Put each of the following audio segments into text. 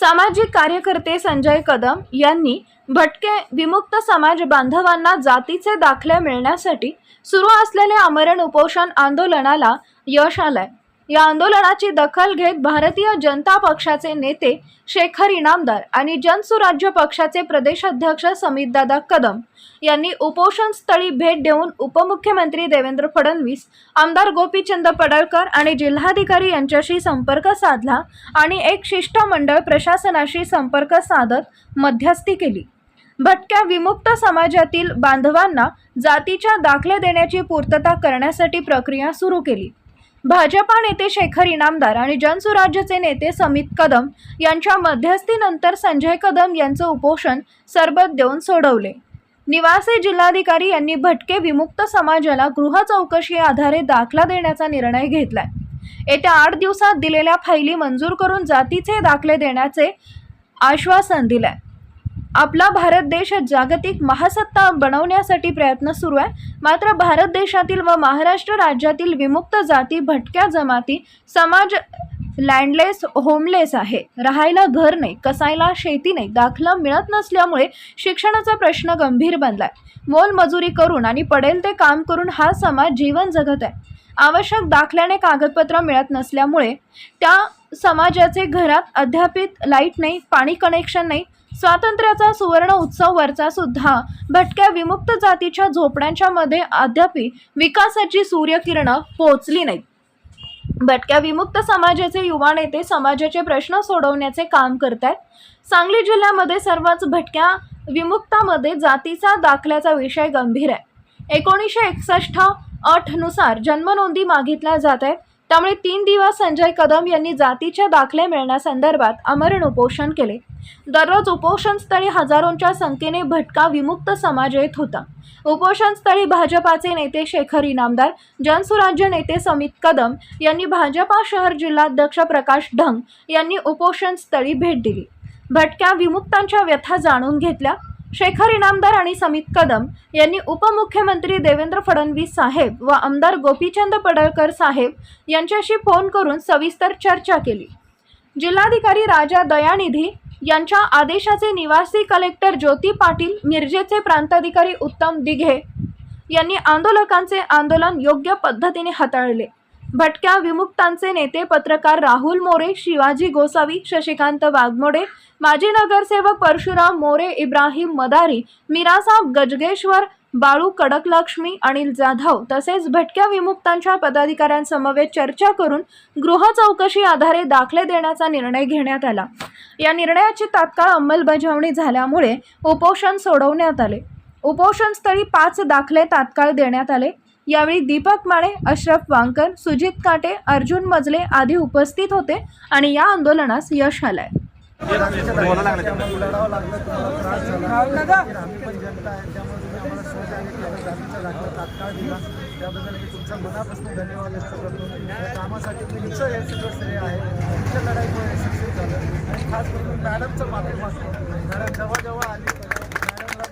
सामाजिक कार्यकर्ते संजय कदम यांनी भटके विमुक्त समाज बांधवांना जातीचे दाखले मिळण्यासाठी सुरू असलेल्या आमरण उपोषण आंदोलनाला यश आलंय. या आंदोलनाची दखल घेत भारतीय जनता पक्षाचे नेते शेखर इनामदार आणि जनसुराज्य पक्षाचे प्रदेशाध्यक्ष समितदादा कदम यांनी उपोषण स्थळी भेट देऊन उपमुख्यमंत्री देवेंद्र फडणवीस आमदार गोपीचंद पडळकर आणि जिल्हाधिकारी यांच्याशी संपर्क साधला आणि एक शिष्टमंडळ प्रशासनाशी संपर्क साधत मध्यस्थी केली. भटक्या विमुक्त समाजातील बांधवांना जातीच्या दाखले देण्याची पूर्तता करण्यासाठी प्रक्रिया सुरू केली. भाजपा नेते शेखर इनामदार आणि जनसुराज्यचे नेते समित कदम यांच्या मध्यस्थीनंतर संजय कदम यांचं उपोषण सरबत देऊन सोडवले. निवासी जिल्हाधिकारी यांनी भटके विमुक्त समाजाला गृह चौकशी आधारे दाखला देण्याचा निर्णय घेतलाय. येत्या आठ दिवसात दिलेल्या फायली मंजूर करून जातीचे दाखले देण्याचे आश्वासन दिलंय. आपला भारत देश जागतिक महासत्ता बनवण्यासाठी प्रयत्न सुरू आहे. मात्र भारत देशातील व महाराष्ट्र राज्यातील विमुक्त जाती भटक्या जमाती समाज लँडलेस होमलेस आहे. राहायला घर नाही कसायला शेती नाही दाखला मिळत नसल्यामुळे शिक्षणाचा प्रश्न गंभीर बनलाय. मोलमजुरी करून आणि पडेल ते काम करून हा समाज जीवन जगत आहे. आवश्यक दाखल्याने कागदपत्र मिळत नसल्यामुळे त्या समाजाचे घरात अध्यापित लाइट नाही पाणी कनेक्शन नाही स्वातंत्र्याचा सुवर्ण उत्सव वरचा सुद्धा भटक्या विमुक्त जातीच्या झोपड्यांच्या मध्ये अद्यापि विकासाची सूर्यकिरणं पोहोचली नाहीत. भटक्या विमुक्त समाजाचे युवा नेते समाजाचे प्रश्न सोडवण्याचे काम करत आहेत सांगली जिल्ह्यामध्ये सर्वच भटक्या विमुक्तामध्ये जातीचा दाखल्याचा विषय गंभीर आहे. एकोणीसशे एकसष्ट अठनुसार जन्मनोंदी मागितल्या जात आहेत. त्यामुळे तीन दिवस संजय कदम यांनी जातीचे दाखले मिळण्यासंदर्भात अमरण उपोषण केले. दररोज उपोषणस्थळी हजारोंच्या संख्येने भटका विमुक्त समाज येत होता. उपोषणस्थळी भाजपाचे नेते शेखर इनामदार जनसुराज्य नेते समित कदम यांनी भाजपा शहर जिल्हाध्यक्ष प्रकाश ढंग यांनी उपोषणस्थळी भेट दिली. भटक्या विमुक्तांच्या व्यथा जाणून घेतल्या शेखर इनामदार आणि समित कदम यांनी उपमुख्यमंत्री देवेंद्र फडणवीस साहेब व आमदार गोपीचंद पडळकर साहेब यांच्याशी फोन करून सविस्तर चर्चा केली. जिल्हाधिकारी राजा दयानिधी यांच्या आदेशाचे निवासी कलेक्टर ज्योती पाटील मिरजेचे प्रांताधिकारी उत्तम दिघे यांनी आंदोलकांचे आंदोलन योग्य पद्धतीने हाताळले. भटक्या विमुक्तांचे नेते पत्रकार राहुल मोरे शिवाजी गोसावी शशिकांत वाघमोडे माजी नगरसेवक परशुराम मोरे इब्राहिम मदारी मीरासाब गजगेश्वर बाळू कडकलक्ष्मी अनिल जाधव तसेच भटक्या विमुक्तांच्या पदाधिकाऱ्यांसमवेत चर्चा करून गृह चौकशी आधारे दाखले देण्याचा निर्णय घेण्यात आला. या निर्णयाची तात्काळ अंमलबजावणी झाल्यामुळे उपोषण सोडवण्यात आले. उपोषणस्थळी पाच दाखले तात्काळ देण्यात आले. यावेळी दीपक माळे अशरफ वांकर सुजित काटे अर्जुन मजले आदी उपस्थित होते आणि या आंदोलनास यश आलंय. त्याबद्दल मी मनापासून धन्यवाद व्यक्त करतो या कामासाठी तुमचं हे सगळं श्रेय आहे तुमच्या लढाईमुळे झालं आणि खास करून मॅडमचं माफी मागतो मॅडम जेव्हा जेव्हा आली मॅडमला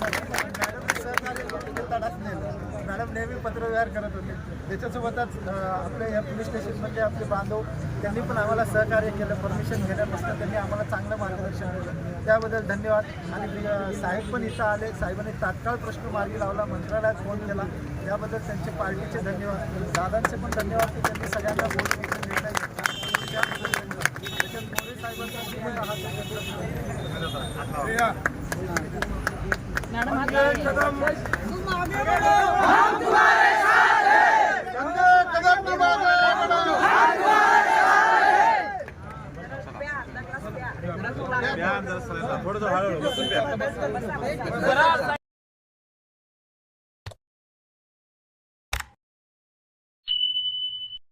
मॅडम सहकार्य करून ते तडाख नेलं मॅडम नेहमी पत्रव्यवहार करत होते. त्याच्यासोबतच अं, आपल्या या पोलीस स्टेशनमधले आपले बांधव त्यांनी पण आम्हाला सहकार्य केलं परमिशन घेण्यापासून त्यांनी आम्हाला चांगलं मार्गदर्शन केलं. त्याबद्दल धन्यवाद. आणि साहेब पण इथं आले. साहेबांनी तात्काळ प्रश्न मार्गी लावला मंत्रालयात फोन केला. त्याबद्दल त्यांचे पार्टीचे धन्यवाद. दादांचे पण धन्यवाद की त्यांनी सगळ्यांना निर्णय घेतला त्याच्यात मोरे साहेबांचा हा थोडं हळूहळू